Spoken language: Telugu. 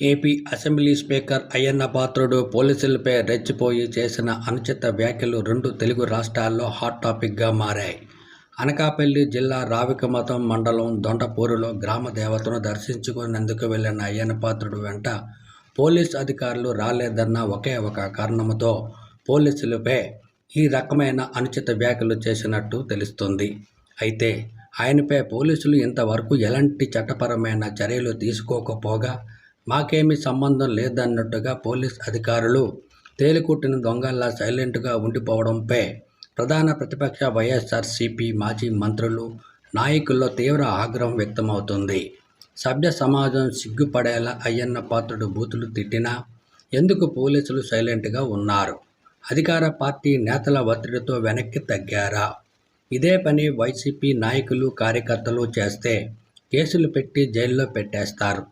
AP assembly speaker Ayyanna Patrudu పోలీసులపై రెచ్చిపోయి చేసిన అనుచిత వ్యాఖ్యలు రెండు తెలుగు రాష్ట్రాల్లో హాట్ టాపిక్గా మారాయి. అనకాపల్లి జిల్లా రావికమతం మండలం దొండపూరులో గ్రామ దేవతను దర్శించుకునేందుకు వెళ్ళిన అయ్యన్న పాత్రుడు వెంట పోలీస్ అధికారులు రాలేదన్న ఒకే ఒక కారణంతో పోలీసులపై ఈ రకమైన అనుచిత వ్యాఖ్యలు చేసినట్టు తెలుస్తుంది. అయితే ఆయనపై పోలీసులు ఇంతవరకు ఎలాంటి చట్టపరమైన చర్యలు తీసుకోకపోగా మాకేమీ సంబంధం లేదన్నట్టుగా పోలీస్ అధికారులు తేలికుట్టిన దొంగల్లా సైలెంట్గా ఉండిపోవడంపై ప్రధాన ప్రతిపక్ష వైఎస్ఆర్సీపీ మాజీ మంత్రులు నాయకుల్లో తీవ్ర ఆగ్రహం వ్యక్తమవుతుంది. సభ్య సమాజం సిగ్గుపడేలా అయ్యన్న పాత్రుడు బూతులు తిట్టినా ఎందుకు పోలీసులు సైలెంట్గా ఉన్నారు? అధికార పార్టీ నేతల ఒత్తిడితో వెనక్కి తగ్గారా? ఇదే పని వైసీపీ నాయకులు కార్యకర్తలు చేస్తే కేసులు పెట్టి జైల్లో పెట్టేస్తారు.